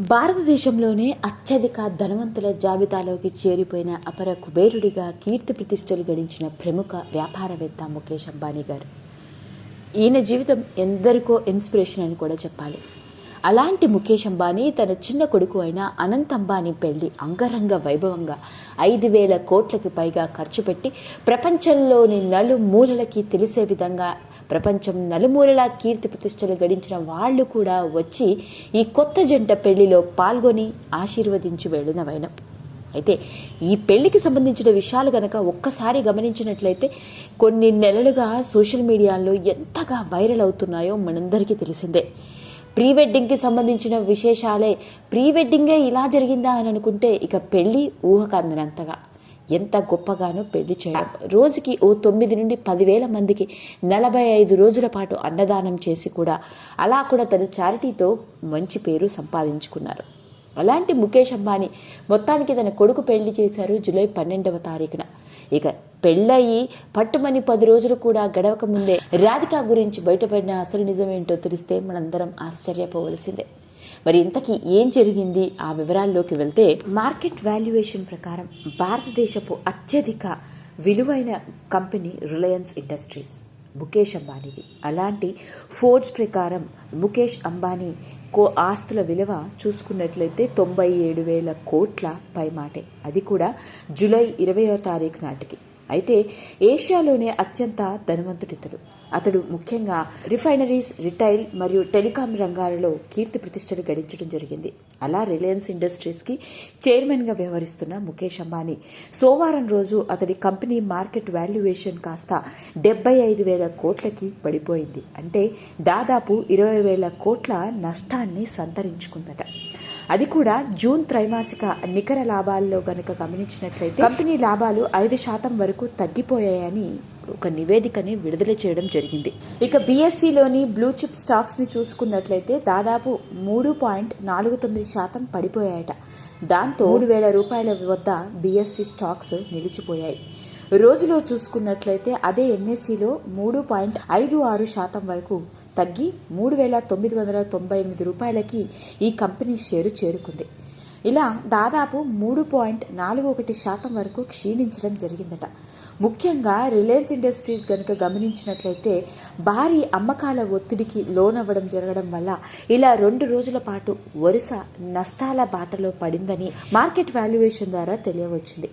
భారతదేశంలోనే అత్యధిక ధనవంతుల జాబితాలోకి చేరిపోయిన అపర కుబేరుడిగా కీర్తి ప్రతిష్టలు గడించిన ప్రముఖ వ్యాపారవేత్త ముఖేష్ అంబానీ గారు. ఈయన జీవితం ఎందరికో ఇన్స్పిరేషన్ అని కూడా చెప్పాలి. అలాంటి ముఖేష్ అంబానీ తన చిన్న కొడుకు అయిన అనంత్ అంబానీ పెళ్ళి అంగరంగ వైభవంగా ఐదు వేల కోట్లకి పైగా ఖర్చు పెట్టి ప్రపంచంలోని నలుమూలలకి తెలిసే విధంగా ప్రపంచం నలుమూలలా కీర్తి ప్రతిష్టలు గడించిన వాళ్ళు కూడా వచ్చి ఈ కొత్త జంట పెళ్ళిలో పాల్గొని ఆశీర్వదించి వెళ్ళిన వైనం. అయితే ఈ పెళ్ళికి సంబంధించిన విషయాలు గనక ఒక్కసారి గమనించినట్లయితే కొన్ని నెలలుగా సోషల్ మీడియాలో ఎంతగా వైరల్ అవుతున్నాయో మనందరికీ తెలిసిందే. ప్రీ వెడ్డింగ్కి సంబంధించిన విశేషాలే. ప్రీ వెడ్డింగే ఇలా జరిగిందా అని అనుకుంటే ఇక పెళ్ళి ఊహకందినంతగా. ఎంత గొప్పగానో పెళ్ళి చేయడం. రోజుకి ఓ తొమ్మిది నుండి పదివేల మందికి నలభై ఐదు రోజుల పాటు అన్నదానం చేసి కూడా అలా కూడా తన చారిటీతో మంచి పేరు సంపాదించుకున్నారు. అలాంటి ముఖేష్ అంబానీ మొత్తానికి తన కొడుకు పెళ్ళి చేశారు జూలై పన్నెండవ తారీఖున. ఇక పెళ్ళయి పట్టుమని పది రోజులు కూడా గడవక ముందే రాధిక గురించి బయటపడిన అసలు నిజమేంటో తెలిస్తే మనందరం ఆశ్చర్యపోవలసిందే. మరి ఇంతకీ ఏం జరిగింది? ఆ వివరాల్లోకి వెళ్తే మార్కెట్ వాల్యుయేషన్ ప్రకారం భారతదేశపు అత్యధిక విలువైన కంపెనీ రిలయన్స్ ఇండస్ట్రీస్. ముఖేష్ అంబానీది. అలాంటి ఫోర్డ్స్ ప్రకారం ముఖేష్ అంబానీ కో ఆస్తుల విలువ చూసుకున్నట్లయితే తొంభై ఏడు వేల కోట్ల పైమాటే. అది కూడా జూలై ఇరవయో తారీఖు నాటికి. అయితే ఏషియాలోనే అత్యంత ధనవంతుడితడు. అతడు ముఖ్యంగా రిఫైనరీస్ రిటైల్ మరియు టెలికాం రంగాలలో కీర్తి ప్రతిష్టలు గడించడం జరిగింది. అలా రిలయన్స్ ఇండస్ట్రీస్కి చైర్మన్గా వ్యవహరిస్తున్న ముఖేష్ అంబానీ సోమవారం రోజు అతడి కంపెనీ మార్కెట్ వాల్యుయేషన్ కాస్త డెబ్బై ఐదు వేల కోట్లకి పడిపోయింది. అంటే దాదాపు ఇరవై వేల కోట్ల నష్టాన్ని సంతరించుకుందట. అది కూడా జూన్ త్రైమాసిక నికర లాభాల్లో గనక గమనించినట్లయితే కంపెనీ లాభాలు ఐదు శాతం వరకు తగ్గిపోయాయని ఒక నివేదికని విడుదల చేయడం జరిగింది. ఇక బీఎస్సీలోని బ్లూ చిప్ స్టాక్స్ని చూసుకున్నట్లయితే దాదాపు మూడు పాయింట్ నాలుగు తొమ్మిది శాతం పడిపోయాయట. దాంతో మూడు వేల రూపాయల వద్ద బీఎస్సీ స్టాక్స్ నిలిచిపోయాయి. రోజులో చూసుకున్నట్లయితే అదే ఎన్ఎస్సిలో మూడు పాయింట్ ఐదు ఆరు శాతం వరకు తగ్గి మూడు వేల తొమ్మిది వందల తొంభై ఎనిమిది రూపాయలకి ఈ కంపెనీ షేరు చేరుకుంది. ఇలా దాదాపు మూడు పాయింట్ నాలుగు ఒకటి శాతం వరకు క్షీణించడం జరిగిందట. ముఖ్యంగా రిలయన్స్ ఇండస్ట్రీస్ కనుక గమనించినట్లయితే భారీ అమ్మకాల ఒత్తిడికి లోనవ్వడం జరగడం వల్ల ఇలా రెండు రోజుల పాటు వరుస నష్టాల బాటలో పడిందని మార్కెట్ వాల్యుయేషన్ ద్వారా తెలియవచ్చింది.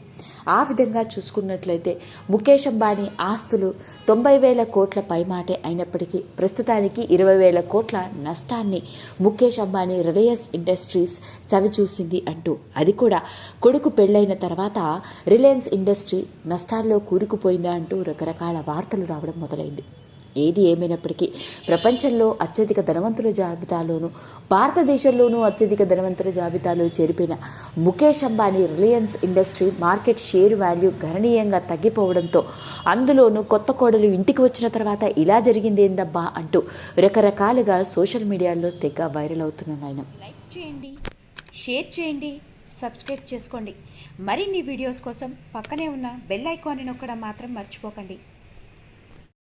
ఆ విధంగా చూసుకున్నట్లయితే ముఖేష్ అంబానీ ఆస్తులు తొంభై వేల కోట్ల పైమాటే అయినప్పటికీ ప్రస్తుతానికి ఇరవై వేల కోట్ల నష్టాన్ని ముఖేష్ అంబానీ రిలయన్స్ ఇండస్ట్రీస్ చవిచూసింది అంటూ అది కూడా కొడుకు పెళ్ళైన తర్వాత రిలయన్స్ ఇండస్ట్రీ నష్టాల్లో కూరుకుపోయిందా అంటూ రకరకాల వార్తలు రావడం మొదలైంది. ఏది ఏమైనప్పటికీ ప్రపంచంలో అత్యధిక ధనవంతుల జాబితాలోనూ భారతదేశంలోనూ అత్యధిక ధనవంతుల జాబితాలో చేరిపోయిన Mukesh Ambani Reliance industry market share value గణనీయంగా తగ్గిపోవడంతో అందులోనూ కొత్త కోడలు ఇంటికి వచ్చిన తర్వాత ఇలా జరిగింది ఏందబ్బా అంటూ రకరకాలుగా సోషల్ మీడియాలో తెగ వైరల్ అవుతున్న ఆయన. లైక్ చేయండి షేర్ చేయండి సబ్స్క్రైబ్ చేసుకోండి. మరిన్ని వీడియోస్ కోసం పక్కనే ఉన్న బెల్ ఐకాన్ని నొక్కడం మాత్రం మర్చిపోకండి.